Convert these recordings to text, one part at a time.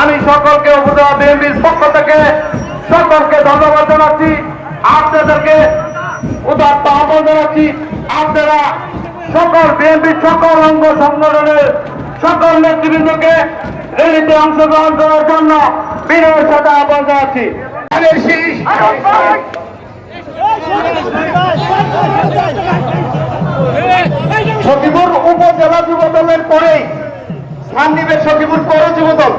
আমি সকলকে উপজেলা বিএনপির পক্ষ থেকে সকলকে ধন্যবাদ জানাচ্ছি। আপনাদেরকে উদাত্ত আহ্বান জানাচ্ছি। আপনারা সকল বিএনপির সকল অঙ্গ সংগঠনের সকল নেতৃবৃন্দকে র্যালিতে অংশগ্রহণ করার জন্য বিনয়ের সাথে আহ্বান জানাচ্ছি। সখীপুর উপজেলা যুবদলের পরেই স্থান নিবে সখীপুর পৌর যুবদল।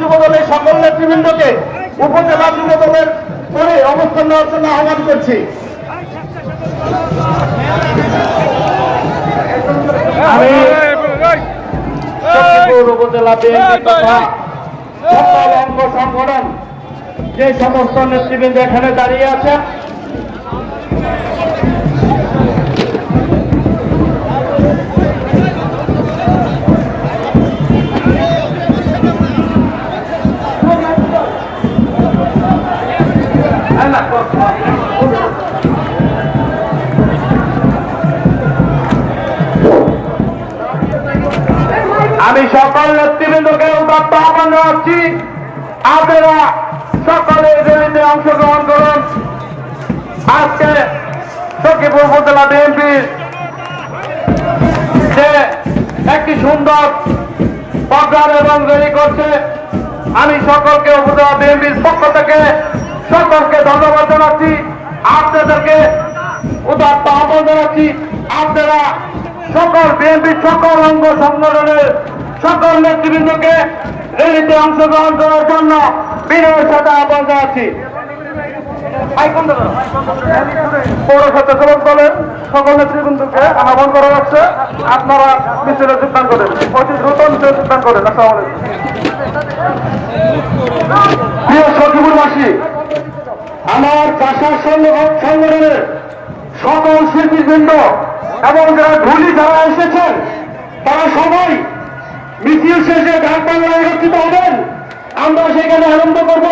যুবদলের সকল নেতৃবৃন্দকে উপজেলা যুবদলের পরে অবস্থান নেওয়ার জন্য আহ্বান করছি। উপজেলা সংগঠন, যে সমস্ত নেতৃবৃন্দ এখানে দাঁড়িয়ে আছেন আমি সকল নেতৃবৃন্দকে উদাত্ত আহ্বান জানাচ্ছি। আপনারা সকলে এই র্যালিতে অংশগ্রহণ করুন। আজকে সখীপুর উপজেলা বিএনপির যে একটি সুন্দর প্রোগ্রাম এবং করছে, আমি সকলকে উপজেলা বিএনপির পক্ষ থেকে জানাচ্ছি। আপনাদেরকে উদাত্ত আহ্বান জানাচ্ছি। আপনারা সকল বিএনপির সকল অঙ্গ সংগঠনের সকল নেতৃবৃন্দকে র্যালিতে অংশগ্রহণ করার জন্য বিনয়ের সাথে আহ্বান জানাচ্ছি। পৌর স্বেচ্ছাসেবক দলের সকল নেতৃবৃন্দকে আহ্বান করা হচ্ছে। আপনারা মিছিলে যোগদান করেন। অতি দ্রুত মিছিলে যোগদান করেন। আসসালামু আলাইকুম। প্রিয় সখীপুরবাসী আমার চাষার সংগঠনের সকল শিল্পীবৃন্দ এবং যারা ঢুলি যারা এসেছেন, তারা সবাই মিছিল শেষে গান বাংলায় একত্রিত হবেন। আমরা সেখানে আনন্দ করব।